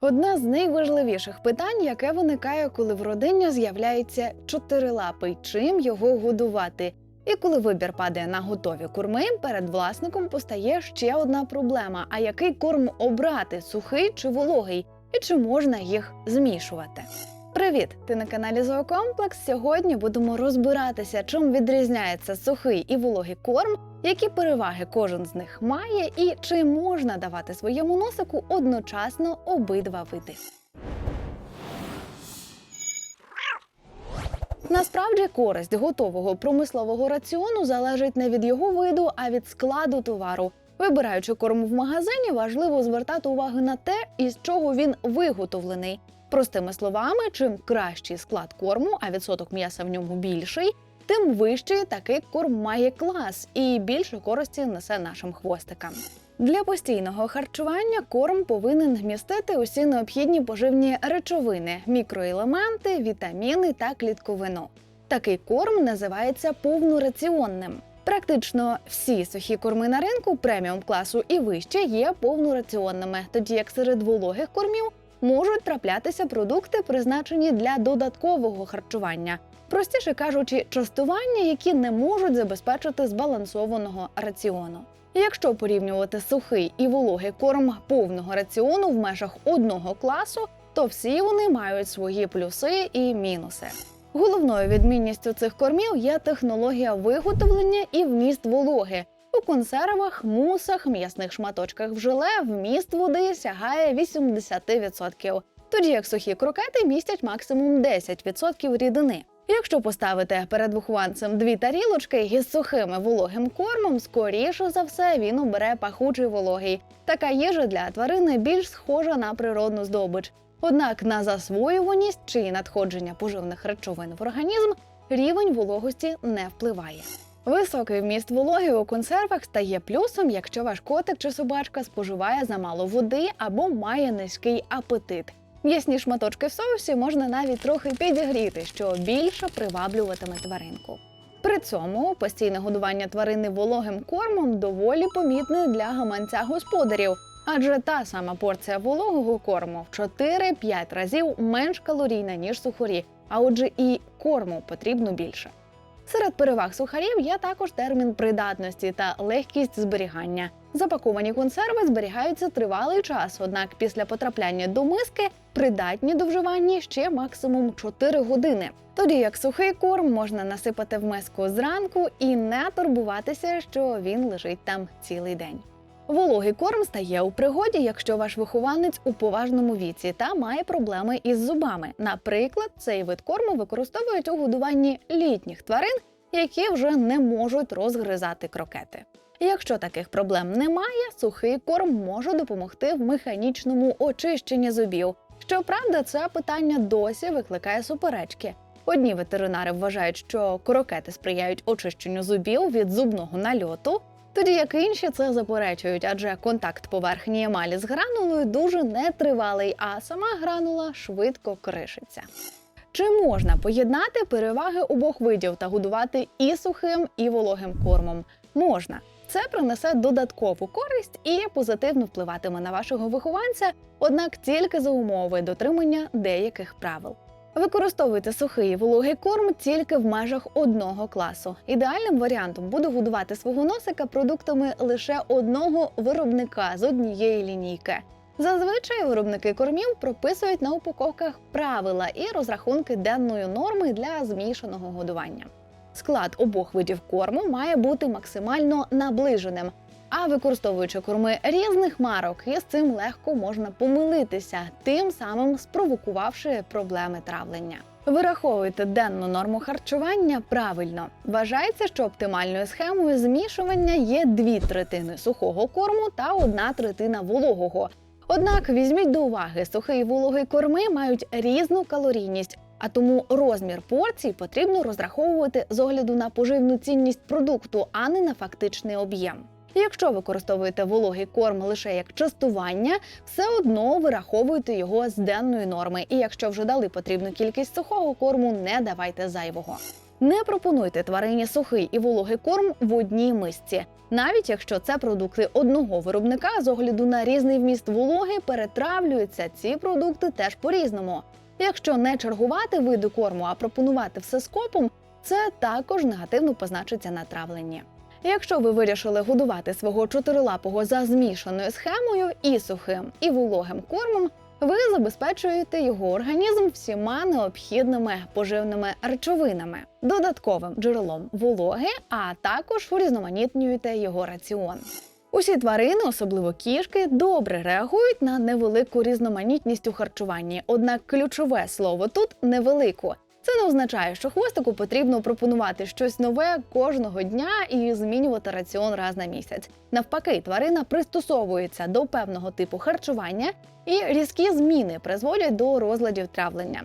Одне з найважливіших питань, яке виникає, коли в родині з'являється чотирилапий, чим його годувати. І коли вибір падає на готові корми, перед власником постає ще одна проблема: а який корм обрати сухий чи вологий, і чи можна їх змішувати? Привіт! Ти на каналі Зоокомплекс. Сьогодні будемо розбиратися, чим відрізняється сухий і вологий корм, які переваги кожен з них має, і чи можна давати своєму носику одночасно обидва види. Насправді користь готового промислового раціону залежить не від його виду, а від складу товару. Вибираючи корм в магазині, важливо звертати увагу на те, із чого він виготовлений. Простими словами, чим кращий склад корму, а відсоток м'яса в ньому більший, тим вищий такий корм має клас і більше користі несе нашим хвостикам. Для постійного харчування корм повинен вмістити усі необхідні поживні речовини, мікроелементи, вітаміни та клітковину. Такий корм називається повнораціонним. Практично всі сухі корми на ринку преміум класу і вище є повнораціонними, тоді як серед вологих кормів можуть траплятися продукти, призначені для додаткового харчування, простіше кажучи, частування, які не можуть забезпечити збалансованого раціону. Якщо порівнювати сухий і вологий корм повного раціону в межах одного класу, то всі вони мають свої плюси і мінуси. Головною відмінністю цих кормів є технологія виготовлення і вміст вологи. У консервах, мусах, м'ясних шматочках в желе вміст води сягає 80%, тоді як сухі крокети містять максимум 10% рідини. Якщо поставити перед вихованцем дві тарілочки із сухим і вологим кормом, скоріше за все він обере пахучий вологий. Така їжа для тварини більш схожа на природну здобич. Однак на засвоюваність чи надходження поживних речовин в організм рівень вологості не впливає. Високий вміст вологи у консервах стає плюсом, якщо ваш котик чи собачка споживає замало води або має низький апетит. М'ясні шматочки в соусі можна навіть трохи підігріти, що більше приваблюватиме тваринку. При цьому постійне годування тварини вологим кормом доволі помітне для гаманця господарів, адже та сама порція вологого корму в 4-5 разів менш калорійна, ніж сухарі, а отже, і корму потрібно більше. Серед переваг сухарів є також термін придатності та легкість зберігання. Запаковані консерви зберігаються тривалий час, однак після потрапляння до миски придатні до вживання ще максимум 4 години. Тоді як сухий корм можна насипати в миску зранку і не турбуватися, що він лежить там цілий день. Вологий корм стає у пригоді, якщо ваш вихованець у поважному віці та має проблеми із зубами. Наприклад, цей вид корму використовують у годуванні літніх тварин, які вже не можуть розгризати крокети. Якщо таких проблем немає, сухий корм може допомогти в механічному очищенні зубів. Щоправда, це питання досі викликає суперечки. Одні ветеринари вважають, що крокети сприяють очищенню зубів від зубного нальоту, тоді як інші це заперечують, адже контакт поверхні емалі з гранулою дуже нетривалий, а сама гранула швидко кришиться. Чи можна поєднати переваги обох видів та годувати і сухим, і вологим кормом? Можна. Це принесе додаткову користь і позитивно впливатиме на вашого вихованця, однак тільки за умови дотримання деяких правил. Використовуйте сухий і вологий корм тільки в межах одного класу. Ідеальним варіантом буде годувати свого носика продуктами лише одного виробника з однієї лінійки. Зазвичай виробники кормів прописують на упаковках правила і розрахунки денної норми для змішаного годування. Склад обох видів корму має бути максимально наближеним. А використовуючи корми різних марок, із цим легко можна помилитися, тим самим спровокувавши проблеми травлення. Вираховуйте денну норму харчування правильно. Вважається, що оптимальною схемою змішування є дві третини сухого корму та одна третина вологого. Однак візьміть до уваги, сухий і вологий корми мають різну калорійність, а тому розмір порцій потрібно розраховувати з огляду на поживну цінність продукту, а не на фактичний об'єм. Якщо використовуєте вологий корм лише як частування, все одно вираховуйте його з денної норми. І якщо вже дали потрібну кількість сухого корму, не давайте зайвого. Не пропонуйте тварині сухий і вологий корм в одній мисці, навіть якщо це продукти одного виробника з огляду на різний вміст вологи перетравлюються ці продукти теж по-різному. Якщо не чергувати види корму, а пропонувати все скопом, це також негативно позначиться на травленні. Якщо ви вирішили годувати свого чотирилапого за змішаною схемою і сухим, і вологим кормом, ви забезпечуєте його організм всіма необхідними поживними речовинами, додатковим джерелом вологи, а також урізноманітнюєте його раціон. Усі тварини, особливо кішки, добре реагують на невелику різноманітність у харчуванні. Однак ключове слово тут невелику. Це не означає, що хвостику потрібно пропонувати щось нове кожного дня і змінювати раціон раз на місяць. Навпаки, тварина пристосовується до певного типу харчування, і різкі зміни призводять до розладів травлення.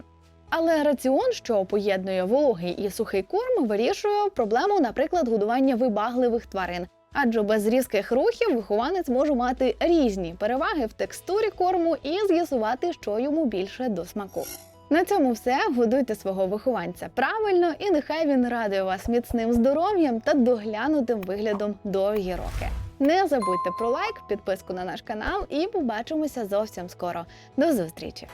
Але раціон, що поєднує вологий і сухий корм, вирішує проблему, наприклад, годування вибагливих тварин. Адже без різких рухів вихованець може мати різні переваги в текстурі корму і з'ясувати, що йому більше до смаку. На цьому все. Годуйте свого вихованця правильно, і нехай він радує вас міцним здоров'ям та доглянутим виглядом довгі роки. Не забудьте про лайк, підписку на наш канал і побачимося зовсім скоро. До зустрічі!